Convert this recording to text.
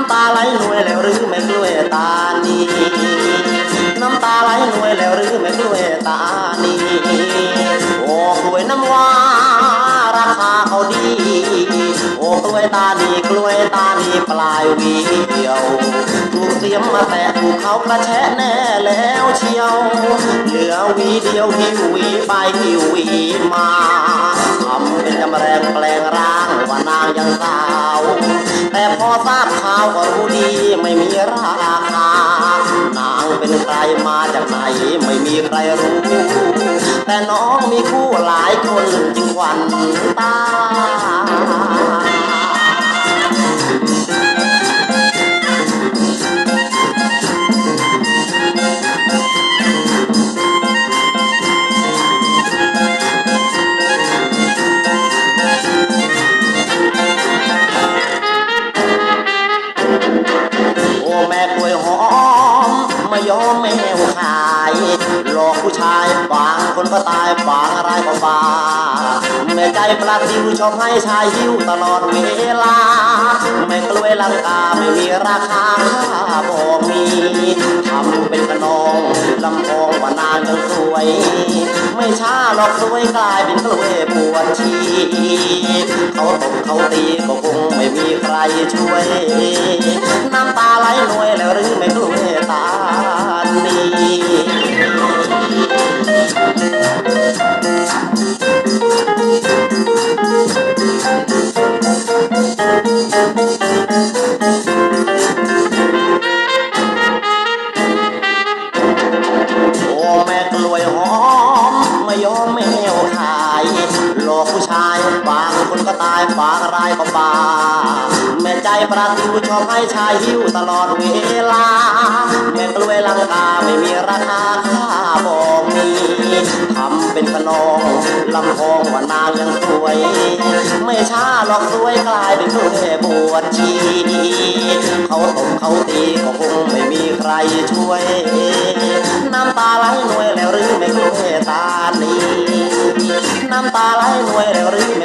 ำตาไหลหน่วยแล้วหรือไม่กล้วยตานีน้ำตาไหลหน่วยแล้วหรือไม่กล้วยตานีโอ้กล้วยน้ำว้าราคาเขาดีโอ้กล้วยตานีกล้วยตานีปลายวีเดียวถูกเสียมมาแต่ถูกเขากระแชะแน่แล้วเชียว เหลือวีเดียวหิววีไปหิววีมาทำเป็นจำแรงแปลงร่างว่านางยังสา แต่พอทราบข่าวก็รู้ดีไม่มีราคานางเป็นใครมาจากไหนไม่มีใครรู้ แต่น้องมีคู่หลายคนจึงหวันตา ยอมแมวขาย หลอกผู้ชายบางคนก็ตายบางรายก็บาแม่ใจปลาทิวชอบให้ชายหิ้วตลอดเวลาแม่กล้วยลังกาไม่มีราคาบอกมีทำเป็นขนองลำพองว่านางยังสวย ไม่ช้าหรอกสวยกลายเป็นกล้วยปวดชีเขาตบเขาตีก็คงไม่มีใครช่วย ไม่ยอมแมวขายหลอกผู้ชายบางคนก็ตายบางรายก็บาแม่ใจปราทิวชอบให้ชายหิวตลอดเวลาแม่กล้วยลังกาไม่มีราคาค่าบอกมีทำเป็นขนองลำพองว่านางยังสวย ไม่ช้าหรอกสวยกลายเป็นกล้วยบวชชีเขาตบเขาตีก็คงไม่มีใครช่วย น้ำตาไหลหน่วยแล้วหรือไม่ กล้